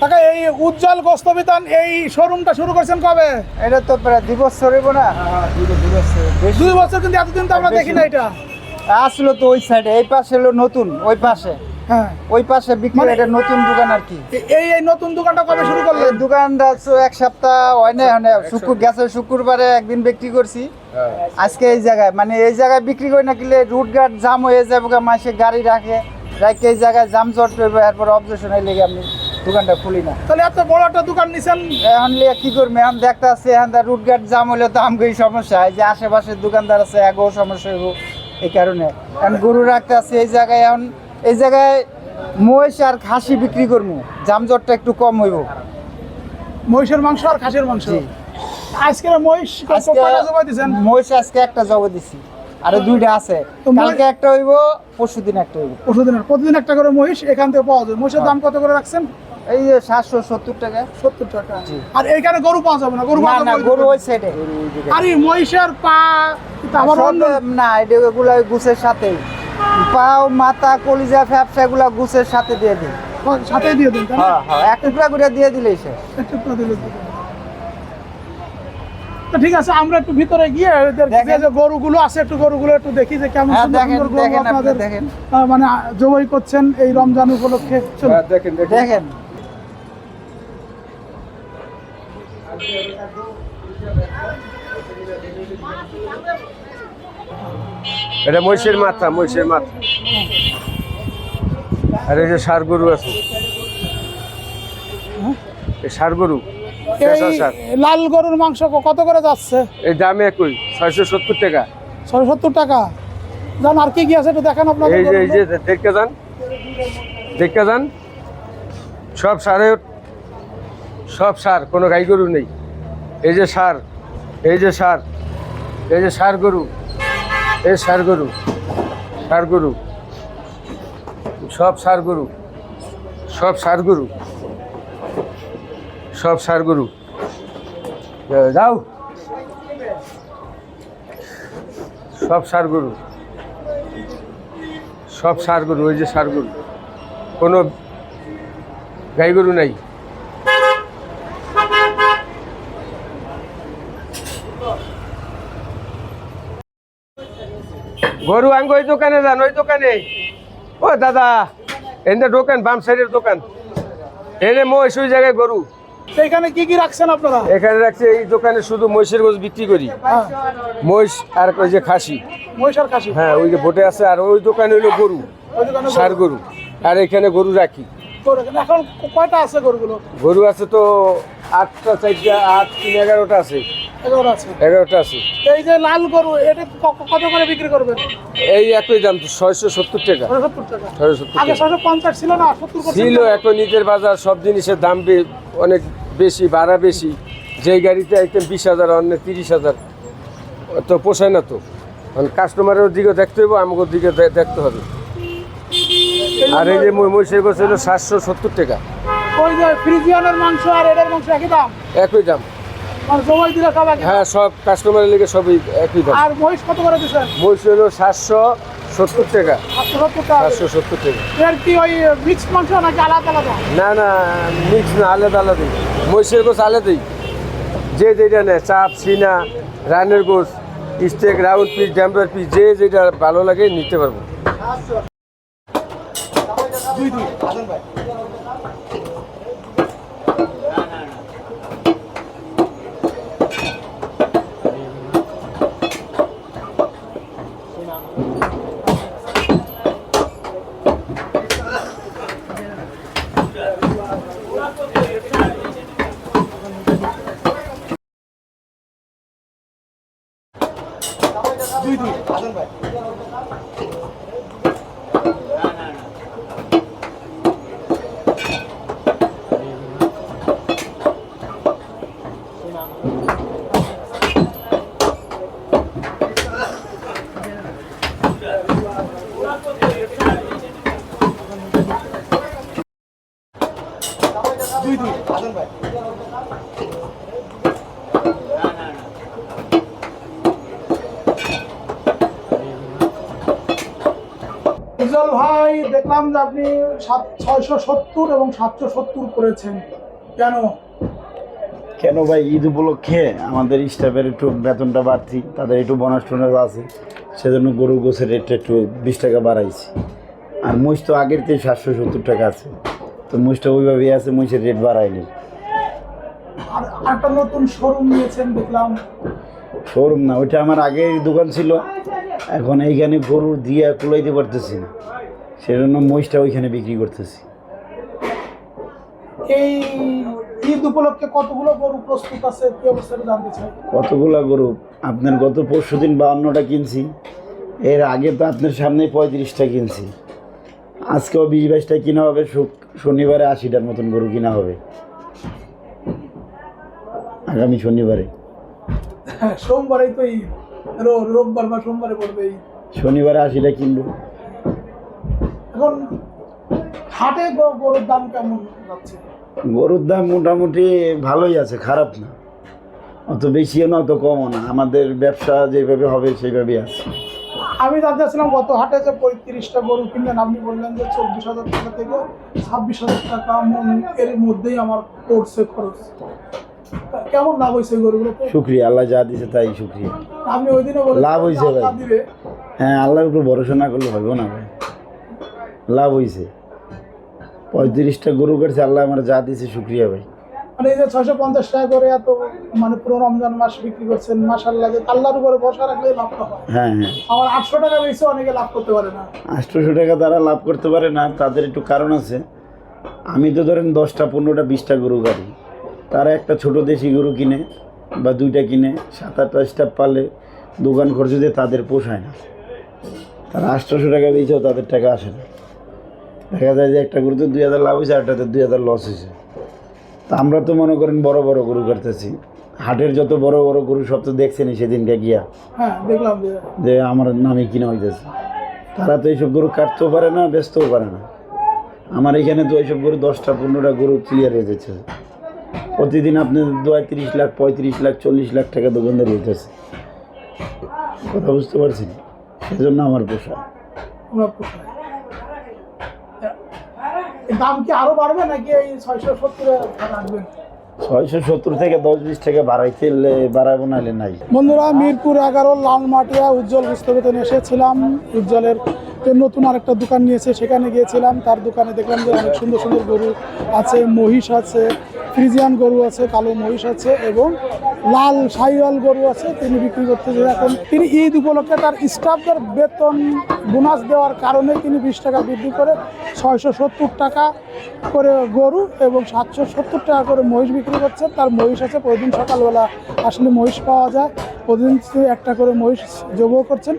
কাকা এই উজ্জ্বল গোস্তবিতান এই শোরুমটা শুরু করছেন কবে? এটা তো প্রায় দুই বছর হইব না। দুই বছর কিন্তু এতদিন তো আমরা দেখি না এটা। আসলো তো ওই সাইডে এই পাশে হলো নতুন ওই পাশে। হ্যাঁ। ওই পাশে বিক্রি মানে- এটা নতুন দোকান আর কি। এই এই নতুন দোকানটা কবে শুরু এই করলেন দোকানটা তো এক সপ্তাহ হয় না হয় না শুক্র গেছে শুক্রবারে একদিন বিক্রি করছি। আজকে এই জায়গায় মানে এই জায়গায় বিক্রি করি না কিলে রুট গার্ড জাম হয়ে যাবে মাসে গাড়ি রাখে রাখে এই জায়গায় জাম জট এরপর অবজেকশন হয়ে লেগে আমি। দোকানটা খুলি না। তাহলে এত বড় একটা দোকান নিছেন? এখন লিয়ে কি করব? এখন দেখতে আসছে এখন রুট গার্ড জাম হলে তো সমস্যা। এই যে আশেপাশের দোকানদার আছে এগো সমস্যা হইব এই কারণে। এখন গরু রাখতে এই জায়গায় এখন এই জায়গায় মহিষ আর খাসি বিক্রি করব জামজটটা একটু কম হইব। মহিষের মাংস আর খাসির মাংস? মহিষ আজকে কয়টা জবাই দিছেন? মহিষ আজকে একটা জব দিছি। আর দুইটা আছে। মহিষ- কালকে একটা হইব পরশু দিন একটা হইব। পরশুদিনের প্রতিদিন একটা করে মহিষ এখান থেকে পাওয়া যায়। মহিষের দাম কত করে রাখছেন? এই যে সাতশো সত্তর টাকা। সত্তর টাকা। আর এইখানে গরু পাওয়া যাবে না গরু না পাওয়া না গরু ওই সাইডে আর মহিষের পা আমার না এটা ওগুলো গুছের সাথে। পাও মাথা কলিজা ফ্যাপসা এগুলা গুছের সাথে দিয়ে দিই। সাথে দিয়ে দিন হ্যাঁ হ্যাঁ এক টুকরা করে দিয়ে দিলেই সে দিলে তো ঠিক আছে আমরা একটু ভিতরে গিয়ে। যে গরুগুলো আছে একটু গরুগুলো একটু দেখি যে কেমন হ্যাঁ, সুন্দর দেখেন, গরু দেখেন, আপনাদের মানে জবাই করছেন এই রমজান উপলক্ষে। চলুন। দেখেন। দেখেন। এটা মহিষের মাথা মহিষের মাথা। আর এই যে সার গরু আছে। এই ষাড় গরু লাল গরুর মাংস কত করে যাচ্ছে? এই দামে একই ছয়শো সত্তর টাকা। ছয় সত্তর টাকা? জান আর কি কি আছে একটু দেখেন আপনাদের এই যে এই যে দেখতে যান। দেখতে যান। সব সারে সব সার কোনো গাই গরু নেই। এই যে সার এই যে সার এই যে সার গরু। এই সার গরু সার গরু, সব সার গরু, সব সার গরু, সব সার গরু। যাও। সব সার গরু, সব সার গরু, ওই যে সার গরু। কোনো গাই গরু নাই? গরু আঙ্গ ওই দোকানে যান ওই দোকানে। ও দাদা এনে দোকান বাম সাইডের দোকান। এনে মহিষ ওই জায়গায় গরু। সেইখানে কি কি রাখছেন আপনারা? এখানে রাখছে এই দোকানে শুধু মহিষের গোছ বিক্রি করি। হ্যাঁ। মহিষ আর ওই যে খাসি। মহিষ আর খাসি। হ্যাঁ ওই যে বোটে আছে আর ওই দোকানে হইল গরু ওই দোকানে সার গরু। আর এখানে গরু রাখি। এখন কয়টা আছে গরুগুলো? গরু আছে তো আটটা চারটা আট তিন এগারোটা আছে। এগারোটা আছে। এই যে লাল গরু এটা ক- ক- কত করে বিক্রি করবেন? এই একই দাম ছয়শো সত্তর টাকা। ছয়শো আগে ছয়শো পঞ্চাশ ছিল না সত্তর ছিল এখন ঈদের বাজার সব জিনিসের দাম অনেক বেশি ভাড়া বেশি। যেই গাড়িতে একদম বিশ হাজার অন্য তিরিশ হাজার তো পোষায় না তো। কাস্টমারের দিকে দেখতে হবে আমাকে দিকে দেখতে হবে। আর এই যে মই- মহিষের গোছ হলো সাতশো সত্তর টাকা। ওই যে ফ্রিজিয়ানের মাংস আর এটার মাংস একই দাম? একই দাম। দিলে সব হ্যাঁ সব কাস্টমারের লেগে সবই একই দাম। আর মহিষ কত করে দিচ্ছেন? মহিষ হলো সাতশো সত্তর টাকা। সাতশো সত্তর টাকা। এর কি ওই মিক্স মাংস নাকি আলাদা আলাদা? না না মিক্স না আলাদা আলাদাই মহিষের গোছ আলাদাই। যে যেটা নেয় চাপ সিনা রানের গোছ steak round piece damper piece যে যেটা ভালো লাগে নিতে পারব। ইজল ভাই দেখলাম যে আপনি সাত ছয়শো সত্তর এবং সাতশো সত্তর করেছেন। কেন? কেন ভাই ঈদ উপলক্ষে আমাদের স্টাফের একটু বেতনটা বাড়তি তাদের একটু বোনাস টোনাস আছে সেজন্য গরু গোছের রেটটা একটু বিশ টাকা বাড়াইছি। আর মুষ তো আগের থেকে সাতশো সত্তর টাকা আছে তো মুষটা ওইভাবেই আছে মুষের রেট বাড়ায়নি। আর একটা নতুন শোরুম নিয়েছেন দেখলাম। শোরুম না ওইটা আমার আগের দোকান ছিল এখন এইখানে গরু দিয়ে কুলাইতে পারতেছি না সেজন্য মহিষটা ওইখানে বিক্রি করতেছি। এই ঈদ উপলক্ষে কতগুলো গরু প্রস্তুত আছে কি অবস্থাটা জানতে চাই। কতগুলা গরু? আপনার গত পরশু দিন বাউন্নটা কিনছি এর আগে তো আপনার সামনে পঁয়ত্রিশটা কিনছি। আজকেও বিশ বাইশটা কিনা হবে শনিবারে আশিটার মতন গরু কিনা হবে। আগামী শনিবারে। সোমবারেই তো রো- রোববার বা সোমবারে পড়বে শনিবারে আশিটা কিনবো। এখন হাটে গ- গরুর দাম কেমন যাচ্ছে? গরুর দাম মোটামুটি ভালোই আছে খারাপ না। অত বেশিও না অত কমও না। আমাদের ব্যবসা যেভাবে হবে সেইভাবেই আছে। আমি জানতে চাচ্ছিলাম গত হাটে যে পঁয়ত্রিশটা গরু কিনলেন আপনি বললেন যে চব্বিশ হাজার টাকা থেকে ছাব্বিশ হাজার টাকা মন এর মধ্যেই আমার পড়ছে খরচ। তা কেমন লাভ হয়েছে এই গরুগুলোতে শুক্রিয়া আল্লাহ যা দিছে তাই শুক্রিয়া। আপনি ওই দিনে লাভ হয়েছে ভাই। হ্যাঁ আল্লাহর উপর ভরসা না করলে হবে না ভাই। লাভ হয়েছে। পঁয়ত্রিশটা গরু কাটছে আল্লাহ আমার যা দিয়েছে শুক্রিয়া ভাই। মানে এই যে ছয়শো পঞ্চাশ টাকা করে এত মানে পুরো রমজান মাস বিক্রি করছেন মাসাল্লাহ যে আল্লাহর উপরে ভরসা রাখলে লাভটা হয়। হ্যাঁ হ্যাঁ। আমার আটশো টাকা বেশি অনেকে লাভ করতে পারে না। আটশোশো টাকা তারা লাভ করতে পারে না তাদের একটু কারণ আছে। আমি তো ধরেন দশটা পনেরোটা বিশটা গরু গাড়ি। তারা একটা ছোট দেশি গরু কিনে বা দুইটা কিনে সাত আটটা স্টাফ পারলে দোকান খরচ দিয়ে তাদের পোষায় না। তারা আটশোশো টাকা বেচেও তাদের টাকা আসে না। দেখা যায় যে একটা গরুতে দুই হাজার লাভ হয়েছে আরটাতে দুই হাজার লস হয়েছে। তা আমরা তো মনে করেন বড় বড় গরু কাটতেছি। হাটের যত বড় বড় গরু সব তো দেখছেনই সেদিনকে গিয়া। হ্যাঁ দেখলাম যে আমার নামে কিনা হইতেছে। তারা তো এইসব গরু কাটতেও পারে না বেচতেও পারে না। আমার এখানে তো এইসব গরু দশটা পনেরোটা গরু ক্লিয়ার হয়ে যাচ্ছে। প্রতিদিন আপনি দুই তিরিশ লাখ পঁয়ত্রিশ লাখ চল্লিশ লাখ টাকা দোকানদারি হইতেছে। কথা বুঝতে পারছি সেজন্য আমার পোষা। আমরা এই দাম কি আরও বাড়বে নাকি এই ছয়শো সত্তরে রাখবেন ছয়শো সত্তর থেকে দশ বিশ টাকা বাড়াইতে বাড়াবো নাহলে নাই। বন্ধুরা মিরপুর এগারো লালমাটিয়া উজ্জ্বল বিস্তারিতন এসেছিলাম। উজ্জ্বলের নতুন আরেকটা দোকান নিয়েছে সেখানে গিয়েছিলাম। তার দোকানে দেখলাম যে অনেক সুন্দর সুন্দর গরু আছে মহিষ আছে। ফ্রিজিয়ান গরু আছে, কালো মহিষ আছে এবং লাল সাইওয়াল গরু আছে, তিনি বিক্রি করতেছে এখন তিনি ঈদ উপলক্ষে তার স্টাফদের বেতন বোনাস দেওয়ার কারণে তিনি বিশ টাকা বৃদ্ধি করে ছয়শো সত্তর টাকা করে গরু এবং সাতশো সত্তর টাকা করে মহিষ বিক্রি করছে। তার মহিষ আছে, প্রতিদিন সকালবেলা আসলে মহিষ পাওয়া যায়। প্রতিদিন একটা করে মহিষ যোগও করছেন।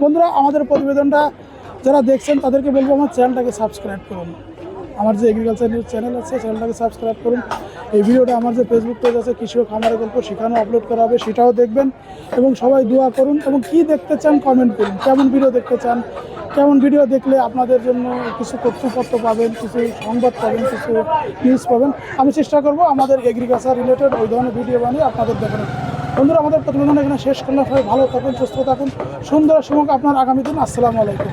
বন্ধুরা, আমাদের প্রতিবেদনটা যারা দেখছেন তাদেরকে বলব, আমার চ্যানেলটাকে সাবস্ক্রাইব করুন। আমার যে এগ্রিকালচার নিউজ চ্যানেল আছে চ্যানেলটাকে সাবস্ক্রাইব করুন। এই ভিডিওটা আমার যে ফেসবুক পেজ আছে কৃষি ও খামারের গল্প, সেখানেও আপলোড করা হবে, সেটাও দেখবেন। এবং সবাই দোয়া করুন এবং কি দেখতে চান কমেন্ট করুন। কেমন ভিডিও দেখতে চান, কেমন ভিডিও দেখলে আপনাদের জন্য কিছু তথ্যপত্র পাবেন, কিছু সংবাদ পাবেন, কিছু নিউজ পাবেন, আমি চেষ্টা করব আমাদের এগ্রিকালচার রিলেটেড ওই ধরনের ভিডিও বানিয়ে আপনাদের দেখানোর। বন্ধুরা, আমাদের প্রতিবেদন এখানে শেষ করলে সবাই ভালো থাকুন, সুস্থ থাকুন। সুন্দর সময় আপনার আগামী দিন। আসসালামু আলাইকুম।